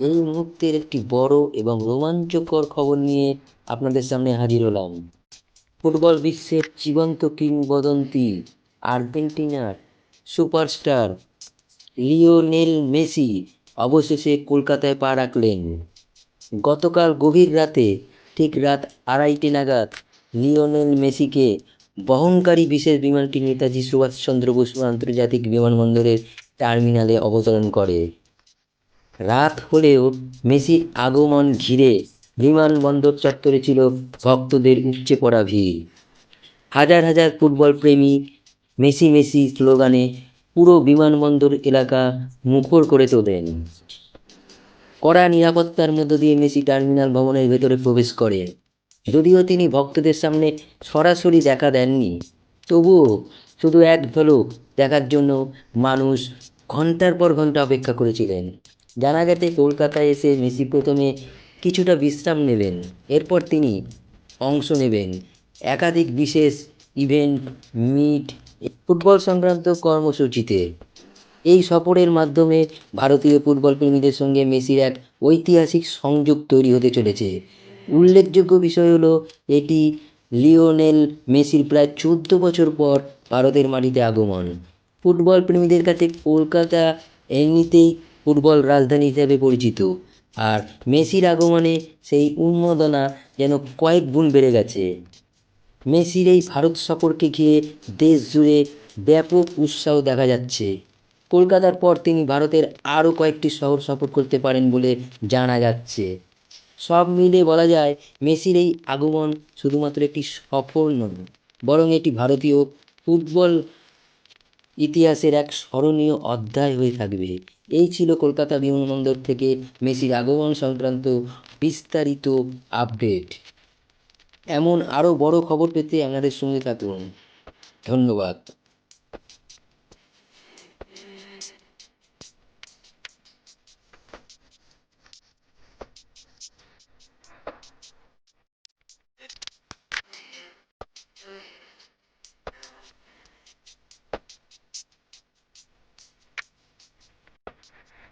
এই মুহূর্তের একটি বড় এবং রোমাঞ্চকর খবর নিয়ে আপনাদের সামনে হাজির হলাম। ফুটবল বিশ্বের জীবন্ত কিংবদন্তি, আর্জেন্টিনার সুপারস্টার লিওনেল মেসি অবশেষে কলকাতায় পা রাখলেন। গতকাল গভীর রাতে, ঠিক রাত আড়াইটে নাগাদ, লিওনেল মেসিকে বহনকারী বিশেষ বিমানটি নেতাজি সুভাষচন্দ্র বসু আন্তর্জাতিক বিমানবন্দরের টার্মিনালে অবতরণ করে। রাত হলেও মেসির আগমন ঘিরে বিমানবন্দর চত্বরে ছিল ভক্তদের উপচে পড়া ভিড়। হাজার হাজার ফুটবল প্রেমী মেসি মেসি স্লোগানে পুরো বিমানবন্দর এলাকা মুখর করে তোলেন। কড়া নিরাপত্তার মধ্য দিয়ে মেসি টার্মিনাল ভবনের ভেতরে প্রবেশ করে। যদিও তিনি ভক্তদের সামনে সরাসরি দেখা দেননি, তবুও শুধু এক ঝলক দেখার জন্য মানুষ ঘণ্টার পর ঘণ্টা অপেক্ষা করেছিলেন। জানা গেছে কলকাতায় এসে মেসি প্রথমে কিছুটা বিশ্রাম নেবেন। এরপর তিনি অংশ নেবেন। একাধিক বিশেষ ইভেন্ট, মিট, ফুটবল সংক্রান্ত কর্মসূচিতে। এই সফরের মাধ্যমে ভারতীয় ফুটবল প্রেমীদের সঙ্গে মেসির এক ঐতিহাসিক সংযোগ তৈরি হতে চলেছে। উল্লেখযোগ্য বিষয় হলো, এটি লিওনেল মেসির প্রায় চোদ্দ বছর পর ভারতের মাটিতে আগমন। ফুটবল প্রেমীদের কাছে কলকাতা এমনিতেই ফুটবল রাজধানী হিসেবে পরিচিত। আর মেসির আগমনে সেই উন্মাদনা যেন কয়েক গুণ বেড়ে গেছে। মেসির এই ভারত সফরকে ঘিরে দেশ জুড়ে ব্যাপক উৎসাহ দেখা যাচ্ছে। কলকাতার পর তিনি ভারতের আরও কয়েকটি শহর সফর করতে পারেন বলে জানা যাচ্ছে। সব মিলে বলা যায়, মেসির এই আগমন শুধুমাত্র একটি সফর নয়, বরং এটি ভারতীয় ফুটবল ইতিহাসের এক স্মরণীয় অধ্যায় হয়ে থাকবে। এই ছিল কলকাতা বিমানবন্দর থেকে মেসির আগমন সংক্রান্ত বিস্তারিত আপডেট। এমন আরও বড় খবর পেতে আমাদের সঙ্গে থাকুন। ধন্যবাদ।